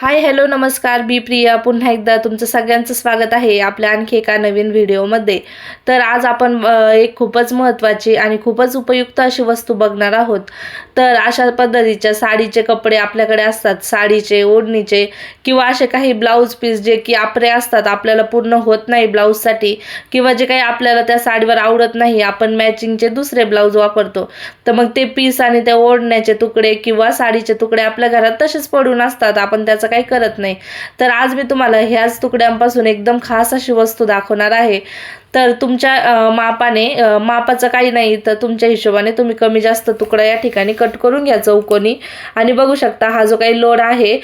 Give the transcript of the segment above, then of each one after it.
Hi hello नमस्कार. बी प्रिया. पुन्हा एकदा तुमचं सगळ्यांचं स्वागत आहे आपल्या आणखी एका नवीन व्हिडिओमध्ये. तर आज आपण एक खूपच महत्त्वाची आणि खूपच उपयुक्त अशी वस्तू बघणार आहोत. तर अशा पद्धतीच्या साडीचे कपडे आपल्याकडे असतात. साडीचे ओढणीचे किंवा असे काही ब्लाऊज पीस जे की आपले असतात आपल्याला पूर्ण होत नाही ब्लाऊजसाठी किंवा जे काही आपल्याला त्या साडीवर आवडत नाही आपण मॅचिंगचे दुसरे ब्लाऊज वापरतो. तर मग ते पीस आणि त्या ओढण्याचे तुकडे किंवा साडीचे तुकडे आपल्या घरात तसेच पडून असतात. आपण त्याचं काही करत नाही. तर आज मी तुम्हाला ह्याच तुकड्यांपासून एकदम खास अशी वस्तू दाखवणार आहे. तर तुमच्या मापाने मापाचं काही नाही तर तुमच्या हिशोबाने तुम्ही कमी जास्त तुकडा या ठिकाणी कट करून घ्या चौकोनी. आणि बघू शकता हा जो काही लोड आहे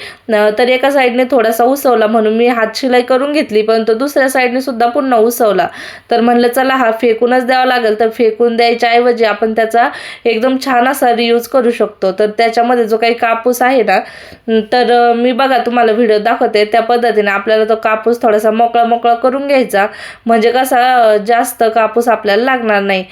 तर एका साईडने थोडासा उसवला म्हणून मी हात शिलाई करून घेतली परंतु दुसऱ्या साईडने सुद्धा पुन्हा उसवला तर म्हणलं चला हा फेकूनच द्यावा लागेल. तर फेकून द्यायच्या ऐवजी आपण त्याचा एकदम छान असा रियूज करू शकतो. तर त्याच्यामध्ये जो काही कापूस आहे ना तर मी बघा तुम्हाला व्हिडिओ दाखवते. त्या पद्धतीने आपल्याला तो कापूस थोडासा मोकळा मोकळा करून घ्यायचा. म्हणजे कसा जास्त कापूस आपल्याला लागणार नाही.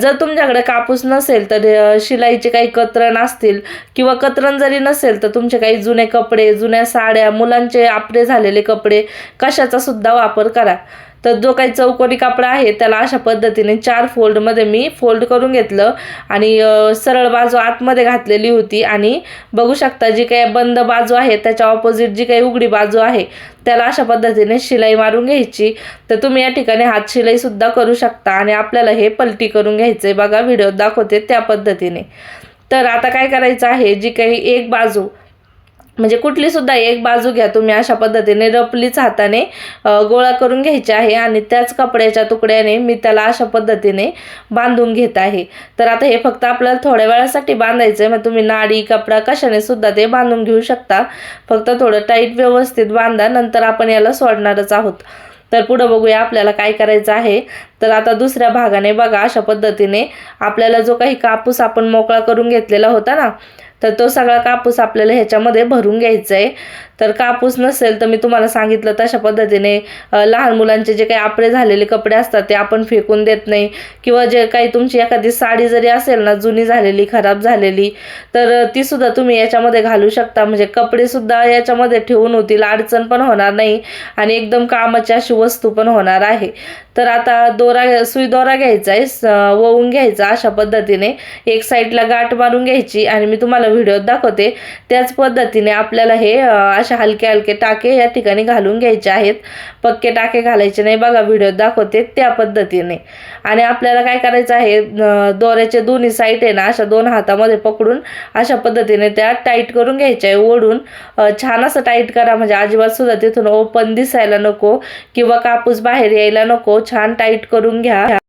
जर तुमच्याकडे कापूस नसेल तर शिलाईचे काही कतरण असतील किंवा कतरण जरी नसेल तर तुमचे काही जुने कपडे जुन्या साड्या मुलांचे आपले झालेले कपडे कशाचा सुद्धा वापर करा. तर जो काही चौकोनी कापडा आहे त्याला अशा पद्धतीने चार फोल्डमध्ये मी फोल्ड करून घेतलं आणि सरळ बाजू आतमध्ये घातलेली होती. आणि बघू शकता जी काही बंद बाजू आहे त्याच्या ऑपोजिट जी काही उघडी बाजू आहे त्याला अशा पद्धतीने शिलाई मारून घ्यायची. तर तुम्ही या ठिकाणी हात शिलाईसुद्धा करू शकता आणि आपल्याला हे पलटी करून घ्यायचं आहे बघा व्हिडिओ दाखवते त्या पद्धतीने. तर आता काय करायचं आहे जी काही एक बाजू म्हणजे कुठलीसुद्धा एक बाजू घ्या तुम्ही अशा पद्धतीने रपलीच हाताने गोळा करून घ्यायची आहे आणि त्याच कपड्याच्या तुकड्याने मी त्याला अशा पद्धतीने बांधून घेत आहे. तर आता हे फक्त आपल्याला थोड्या वेळासाठी बांधायचं आहे मग तुम्ही नाडी कपडा कशाने सुद्धा ते बांधून घेऊ शकता. फक्त थोडं टाईट व्यवस्थित बांधा नंतर आपण याला सोडणारच आहोत. तर पुढं बघूया आपल्याला काय करायचं आहे. तर आता दुसऱ्या भागाने बघा अशा पद्धतीने आपल्याला जो काही कापूस आपण मोकळा करून घेतलेला होता ना तर तो सगळा कापूस आपल्याला ह्याच्यामध्ये भरून घ्यायचा आहे तर कापूस नसेल तर मी तुम्हाला सांगितलं तशा पद्धतीने लहान मुलांचे जे काही आपले झालेले कपडे असतात ते आपण फेकून देत नाही. किंवा जे काही तुमची एखादी साडी जरी असेल ना जुनी झालेली खराब झालेली तर तीसुद्धा ती सुद्धा तुम्ही याच्यामध्ये घालू शकता. म्हणजे कपडे सुद्धा याच्यामध्ये ठेवून होतील अडचण पण होणार नाही आणि एकदम कामाची अशी वस्तू पण होणार आहे. तर आता दोरा सुई दोरा घ्यायचा आहे स- वळून घ्यायचा अशा पद्धतीने. एक साईडला गाठ मारून घ्यायची आणि मी तुम्हाला व्हिडिओत दाखवते. त्याच पद्धतीने आपल्याला हे अशा हलके हलके टाके या ठिकाणी घालून घ्यायचे आहेत. पक्के टाके घालायचे नाही बघा व्हिडिओत दाखवते त्या पद्धतीने. आणि आपल्याला काय करायचं आहे दोऱ्याचे दोन्ही साईड आहे ना अशा दोन हातामध्ये पकडून अशा पद्धतीने त्या टाईट करून घ्यायच्या आहे ओढून. छान असं टाईट करा म्हणजे अजिबात सुद्धा तिथून ओपन दिसायला नको किंवा कापूस बाहेर यायला नको. छान टाईट करून घ्या.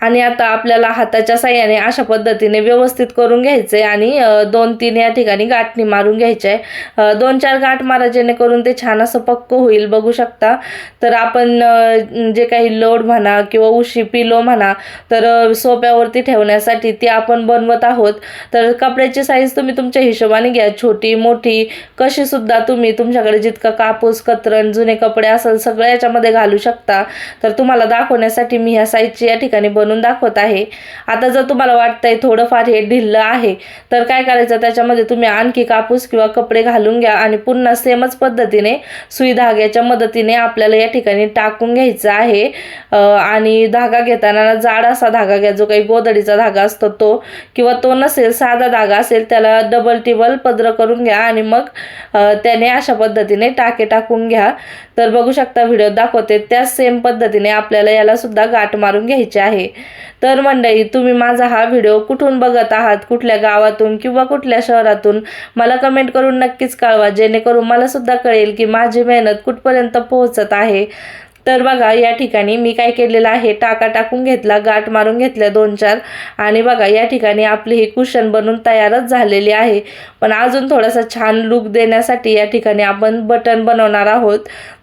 आणि आता आपल्याला हाताच्या साह्याने अशा पद्धतीने व्यवस्थित करून घ्यायचे आणि दोन तीन या ठिकाणी गाठणी मारून घ्यायचे आहे दोन चार गाठ मारा जेणेकरून ते छान असं पक्क होईल बघू शकता. तर आपण जे काही लोड म्हणा किंवा उशी पिलो म्हणा तर सोप्यावरती ठेवण्यासाठी ती आपण बनवत आहोत. तर कपड्याची साईज तुम्ही तुमच्या हिशोबाने घ्या. छोटी मोठी कशी सुद्धा तुम्ही तुमच्याकडे जितका कापूस कतरण जुने कपडे असेल सगळं याच्यामध्ये घालू शकता. तर तुम्हाला दाखवण्यासाठी मी ह्या साईजची या ठिकाणी बनवून दाखवत आहे. आता जर तुम्हाला वाटतंय थोडंफार हे ढिल्लं आहे तर काय करायचं? त्याच्यामध्ये तुम्ही आणखी कापूस किंवा कपडे घालून घ्या आणि पुन्हा सेमच पद्धतीने सुई धाग्याच्या मदतीने आपल्याला या ठिकाणी टाकून घ्यायचं आहे. आणि धागा घेताना जाड असा धागा घ्या जो काही गोदडीचा धागा असतो तो किंवा तो नसेल साधा धागा असेल त्याला डबल टिबल पदर करून घ्या आणि मग त्याने अशा पद्धतीने टाके टाकून घ्या. तर बघू शकता व्हिडिओ दाखवते त्याच सेम पद्धतीने आपल्याला याला सुद्धा गाठ मारून घ्यायची आहे. तर मंडळी तुम्ही माझा हा व्हिडिओ कुठून बघत आहात कुठल्या गावातून किंवा कुठल्या शहरातून मला कमेंट करून नक्कीच कळवा. जेणेकरून मला सुद्धा कळेल की माझी मेहनत कुठपर्यंत पोहोचत आहे. तर बघा या ठिकाणी मी काय केलेलं आहे टाका टाकून घेतला गाठ मारून घेतल्या दोन चार. आणि बघा या ठिकाणी आपली ही कुशन बनून तयारच झालेली आहे. पण अजून थोडासा छान लुक देण्यासाठी या ठिकाणी आपण बटन बनवणार आहोत.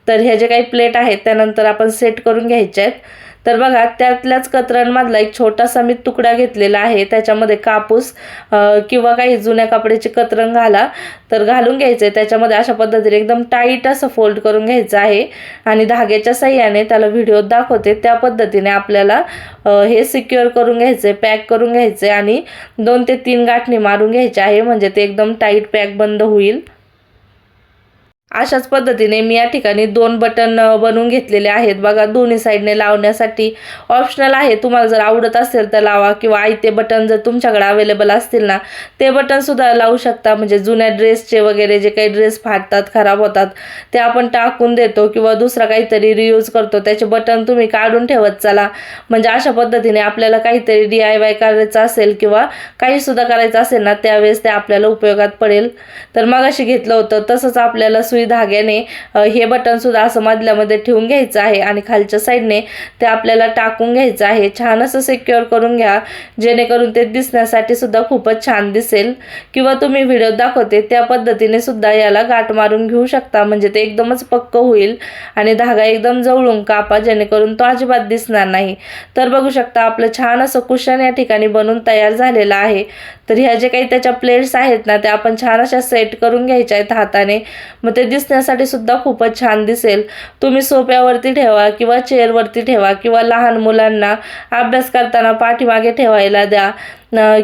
तर ह्या जे काही प्लेट आहेत त्यानंतर आपण सेट करून घ्यायचे आहेत. तर बघा त्यातल्याच कतरांमधला एक छोटासा मी तुकडा घेतलेला आहे. त्याच्यामध्ये कापूस किंवा काही जुन्या कपड्याचे कतरण घाला. तर घालून घ्यायचं आहे त्याच्यामध्ये अशा पद्धतीने एकदम टाईट असं फोल्ड करून घ्यायचं आहे. आणि धाग्याच्या साह्याने त्याला व्हिडिओत दाखवते. त्या पद्धतीने आपल्याला हे सिक्युअर करून घ्यायचं आहे पॅक करून घ्यायचं आहे आणि दोन ते तीन गाठणी मारून घ्यायचे आहे. म्हणजे ते एकदम टाईट पॅक बंद होईल. अशाच पद्धतीने मी या ठिकाणी दोन बटन बनवून घेतलेले आहेत. बघा दोन्ही साईडने लावण्यासाठी ऑप्शनल आहे. तुम्हाला जर आवडत असेल तर लावा किंवा आयते बटन जर तुमच्याकडे अवेलेबल असतील ना ते बटनसुद्धा लावू शकता. म्हणजे जुन्या ड्रेसचे वगैरे जे काही ड्रेस फाटतात खराब होतात ते आपण टाकून देतो किंवा दुसरा काहीतरी रियूज करतो. त्याचे बटन तुम्ही काढून ठेवत चला. म्हणजे अशा पद्धतीने आपल्याला काहीतरी डी आय वाय करायचं असेल किंवा काहीसुद्धा करायचं असेल ना त्यावेळेस ते आपल्याला उपयोगात पडेल. तर मग अशी घेतलं होतं तसंच आपल्याला सुई धाग्याने हे बटन सुद्धा असं मधल्यामध्ये ठेवून घ्यायचं आहे आणि खालच्या साईडने ते आपल्याला टाकून घ्यायचं आहे. छान असं सिक्युअर करून घ्या. जेणेकरून ते दिसण्यासाठी सुद्धा खूपच छान दिसेल. किंवा तुम्ही व्हिडिओ दाखवते त्या पद्धतीने सुद्धा याला गाठ मारून घेऊ शकता. म्हणजे ते एकदमच पक्क होईल आणि धागा एकदम जवळून कापा जेणेकरून तो अजिबात दिसणार नाही. तर बघू शकता आपलं छान असं कुशन या ठिकाणी बनून तयार झालेलं आहे. तर ह्या जे काही त्याच्या प्लेट्स आहेत ना त्या आपण छान अशा सेट करून घ्यायच्या आहेत हाताने. मग ते दिसण्यासाठी सुद्धा खूपच छान दिसेल. तुम्ही सोप्यावरती ठेवा किंवा चेअरवरती ठेवा किंवा लहान मुलांना अभ्यास करताना पाठीमागे ठेवायला द्या.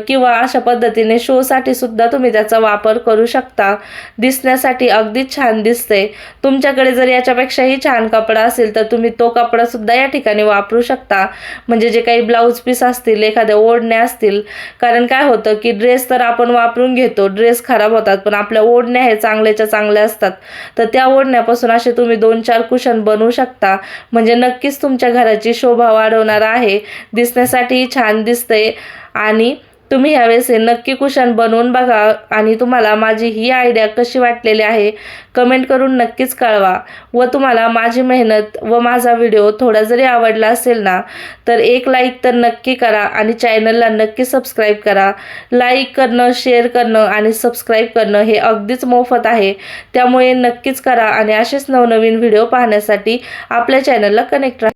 किंवा अशा पद्धतीने शोसाठी सुद्धा तुम्ही त्याचा वापर करू शकता. दिसण्यासाठी अगदीच छान दिसते. तुमच्याकडे जर याच्यापेक्षाही छान कपडा असेल तर तुम्ही तो कपडा सुद्धा या ठिकाणी वापरू शकता. म्हणजे जे काही ब्लाऊज पीस असतील एखाद्या ओढण्या असतील. कारण काय होतं की ड्रेस तर आपण वापरून घेतो. ड्रेस खराब होतात पण आपल्या ओढण्या हे चांगल्याच्या चांगल्या असतात. तर त्या ओढण्यापासून असे तुम्ही दोन चार कुशन बनवू शकता. म्हणजे नक्कीच तुमच्या घराची शोभा वाढवणार आहे. दिसण्यासाठी छान दिसते. आणि तुम्ही ह्यावेळेस हे नक्की कुशन बनवून बघा आणि तुम्हाला माझी ही आयडिया कशी वाटलेली आहे कमेंट करून नक्कीच कळवा. व तुम्हाला माझी मेहनत व माझा व्हिडिओ थोडा जरी आवडला असेल ना तर एक लाईक तर नक्की करा आणि चॅनलला नक्की सबस्क्राईब करा. लाईक करणं शेअर करणं आणि सबस्क्राईब करणं हे अगदीच मोफत आहे. त्यामुळे नक्कीच करा आणि असेच नवनवीन व्हिडिओ पाहण्यासाठी आपल्या चॅनलला कनेक्ट राहा.